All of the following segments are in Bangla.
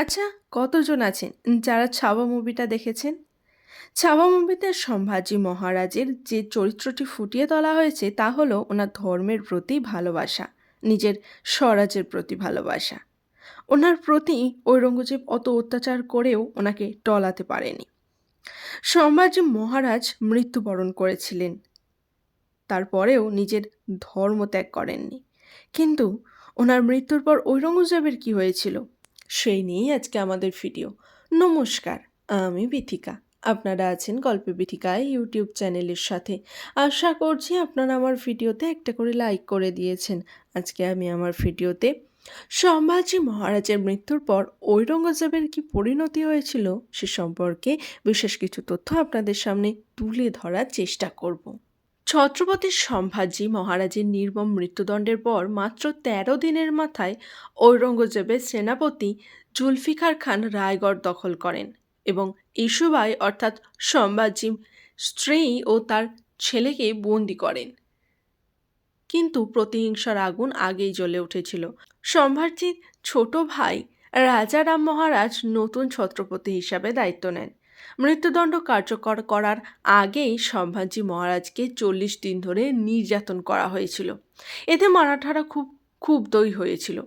আচ্ছা কতজন আছেন? যারা ছাওয়া মুভিটা দেখেছেন? ছাওয়া মুভিতে সম্ভাজি মহারাজের যে চরিত্রটি ফুটিয়ে তোলা হয়েছে, তা হলো ওনার ধর্মের প্রতি ভালোবাসা, নিজের স্বরাজের প্রতি ভালোবাসা। ওনার প্রতি ঔরঙ্গজেব অত অত্যাচার করেও ওনাকে টলাতে পারেনি। সম্ভাজি মহারাজ মৃত্যুবরণ করেছিলেন। তারপরেও নিজের ধর্ম ত্যাগ করেননি। কিন্তু ওনার মৃত্যুর পর ঔরঙ্গজেবের কি হয়েছিল? সেই নিয়েই আজকে আমাদের ভিডিও নমস্কার, আমি বিথিকা। আপনারা আছেন গল্পে বিথিকায় ইউটিউব চ্যানেলের সাথে। আশা করছি আপনারা আমার ভিডিওতে একটা করে লাইক করে দিয়েছেন। আজকে আমি আমার ভিডিওতে সম্ভাজি মহারাজের মৃত্যুর পর ঔরঙ্গজেবের কি পরিণতি হয়েছিল সে সম্পর্কে বিশেষ কিছু তথ্য আপনাদের সামনে তুলে ধরার চেষ্টা করব। ছত্রপতি সম্ভাজি মহারাজের নির্মম মৃত্যুদণ্ডের পর মাত্র তেরো দিনের মাথায় ঔরঙ্গজেবের সেনাপতি জুলফিকার খান রায়গড় দখল করেন এবং ইসুবাই অর্থাৎ সম্ভাজি স্ত্রী ও তার ছেলেকে বন্দি করেন। কিন্তু প্রতিহিংসার আগুন আগেই জ্বলে উঠেছিল। সম্ভাজির ছোট ভাই রাজারাম মহারাজ নতুন ছত্রপতি হিসাবে দায়িত্ব নেন। মৃত্যুদণ্ড কার্যকর করার আগেই সম্ভাজি মহারাজকে চল্লিশ দিন ধরে নির্যাতন করা হয়েছিল। এতে মারাঠারা খুব ক্ষুব্ধই হয়েছিল।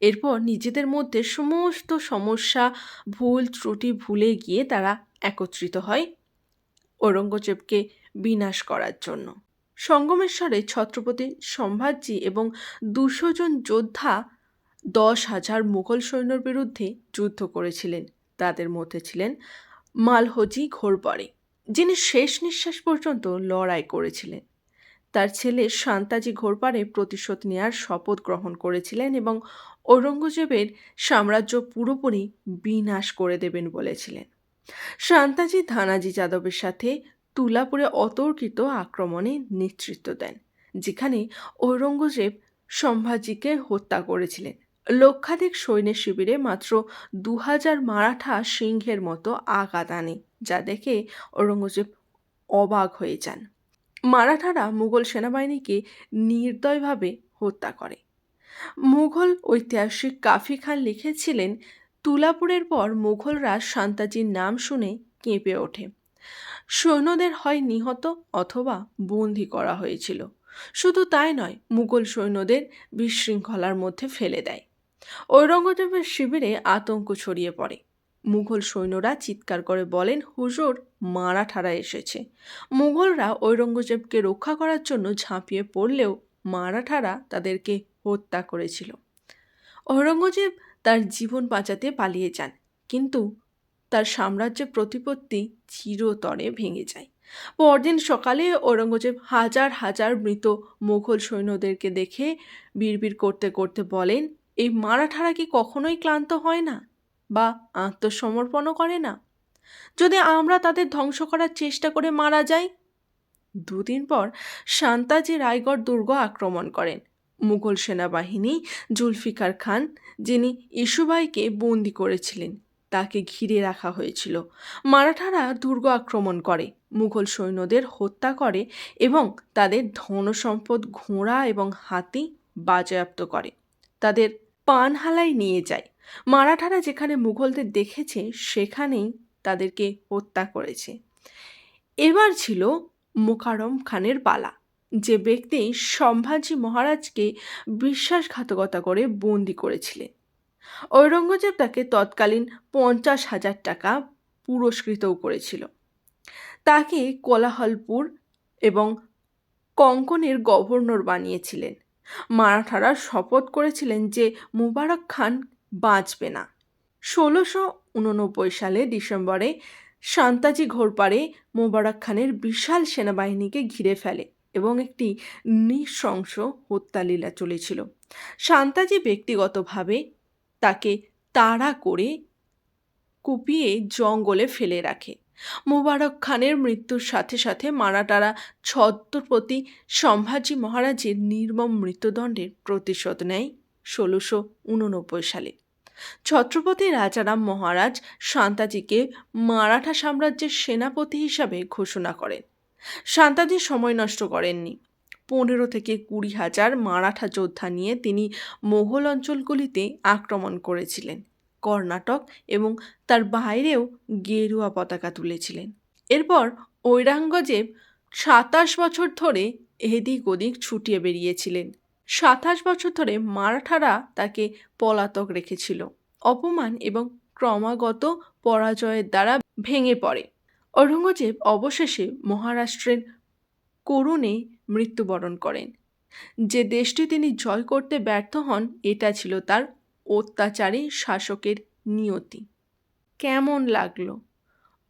এরপর নিজেদের মধ্যে সমস্ত সমস্যা, ভুল ত্রুটি ভুলে গিয়ে তারা একত্রিত হয় ঔরঙ্গজেবকে বিনাশ করার জন্য। সঙ্গমেশ্বরে ছত্রপতি সম্ভাজি এবং দুশো জন যোদ্ধা দশ হাজার মুঘল সৈন্যর বিরুদ্ধে যুদ্ধ করেছিলেন। তাদের মধ্যে ছিলেন মালহজি ঘোরপড়ে যিনি শেষ নিঃশ্বাস পর্যন্ত লড়াই করেছিলেন। তার ছেলে শান্তাজি ঘোরপাড়ে প্রতিশোধ নেওয়ার শপথ গ্রহণ করেছিলেন এবং ঔরঙ্গজেবের সাম্রাজ্য পুরোপুরি বিনাশ করে দেবেন বলেছিলেন। শান্তাজি ধানাজি যাদবের সাথে তুলাপুরে অতর্কিত আক্রমণে নেতৃত্ব দেন, যেখানে ঔরঙ্গজেব সম্ভাজিকে হত্যা করেছিলেন। লক্ষাধিক সৈন্য শিবিরে মাত্র দু হাজার মারাঠা সিংহের মতো আঘাত আনে, যা দেখে ঔরঙ্গজেব অবাক হয়ে যান। মারাঠারা মুঘল সেনাবাহিনীকে নির্দয়ভাবে হত্যা করে। মুঘল ঐতিহাসিক কাফি খান লিখেছিলেন, তুলাপুরের পর মুঘলরা শান্তাজির নাম শুনে কেঁপে ওঠে। সৈন্যদের হয় নিহত অথবা বন্দি করা হয়েছিল। শুধু তাই নয়, মুঘল সৈন্যদের বিশৃঙ্খলার মধ্যে ফেলে দেয়। ঔরঙ্গজেবের শিবিরে আতঙ্ক ছড়িয়ে পড়ে। মুঘল সৈন্যরা চিৎকার করে বলেন, হুজুর, মারাঠারা এসেছে। মুঘলরা ঔরঙ্গজেবকে রক্ষা করার জন্য ঝাঁপিয়ে পড়লেও মারাঠারা তাদেরকে হত্যা করেছিল। ঔরঙ্গজেব তার জীবন বাঁচাতে পালিয়ে যান, কিন্তু তার সাম্রাজ্যের প্রতিপত্তি চিরতরে ভেঙে যায়। পরদিন সকালে ঔরঙ্গজেব হাজার হাজার মৃত মুঘল সৈন্যদেরকে দেখে বিড়বিড় করতে করতে বলেন এই মারাঠারা কি কখনোই ক্লান্ত হয় না? বা আত্মসমর্পণও করে না? যদি আমরা তাদের ধ্বংস করার চেষ্টা করে মারা যাই? দুদিন পর শান্তাজি রায়গড় দুর্গ আক্রমণ করেন। মুঘল সেনাবাহিনী জুলফিকার খান, যিনি ইসুবাইকে বন্দি করেছিলেন, তাকে ঘিরে রাখা হয়েছিল। মারাঠারা দুর্গ আক্রমণ করে, মুঘল সৈন্যদের হত্যা করে এবং তাদের ধনসম্পদ ঘোড়া এবং হাতি বাজেয়াপ্ত করে। তাদের পানহালায় নিয়ে যায়। মারাঠারা যেখানে মুঘলদের দেখেছে, সেখানেই তাদেরকে হত্যা করেছে। এবার ছিল মোকারম খানের পালা, যে ব্যক্তি সম্ভাজি মহারাজকে বিশ্বাসঘাতকতা করে বন্দি করেছিলেন। ঔরঙ্গজেব তাকে তৎকালীন পঞ্চাশ হাজার টাকা পুরস্কৃতও করেছিল। তাকে কোলাহলপুর এবং কঙ্কনের গভর্নর বানিয়েছিলেন। মারাঠারা শপথ করেছিলেন যে মুবারক খান বাঁচবে না। ষোলোশো উননব্বই সালে ডিসেম্বরে শান্তাজি ঘোরপাড়ে মোবারক খানের বিশাল সেনাবাহিনীকে ঘিরে ফেলে এবং একটি নৃশংস হত্যালীলা চলেছিল। শান্তাজি ব্যক্তিগতভাবে তাকে তাড়া করে কুপিয়ে জঙ্গলে ফেলে রাখে। মোবারক খানের মৃত্যুর সাথে সাথে মারাঠারা ছত্রপতি সম্ভাজি মহারাজের নির্মম মৃত্যুদণ্ডের প্রতিশোধ নেয় ষোলোশো উননব্বই সালে। ছত্রপতি রাজারাম মহারাজ শান্তাজিকে মারাঠা সাম্রাজ্যের সেনাপতি হিসাবে ঘোষণা করেন। শান্তাজি সময় নষ্ট করেননি। পনেরো থেকে কুড়ি হাজার মারাঠা যোদ্ধা নিয়ে তিনি মোঘল অঞ্চলগুলিতে আক্রমণ করেছিলেন। কর্ণাটক এবং তার বাইরেও গেরুয়া পতাকা তুলেছিলেন। এরপর ঔরঙ্গজেব সাতাশ বছর ধরে এদিক ওদিক ছুটিয়ে বেরিয়েছিলেন। সাতাশ বছর ধরে মারাঠারা তাকে পলাতক রেখেছিল। অপমান এবং ক্রমাগত পরাজয়ের দ্বারা ভেঙে পড়ে। ঔরঙ্গজেব অবশেষে মহারাষ্ট্রের করুণে মৃত্যুবরণ করেন। যে দেশটি তিনি জয় করতে ব্যর্থ হন, এটা ছিল তার অত্যাচারী শাসকের নিয়তি। কেমন লাগল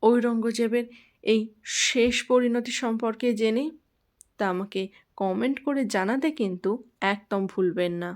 ঔরঙ্গজেবের এই শেষ পরিণতি সম্পর্কে জেনে? তা আমাকে কমেন্ট করে জানাতে কিন্তু একদম ভুলবেন না।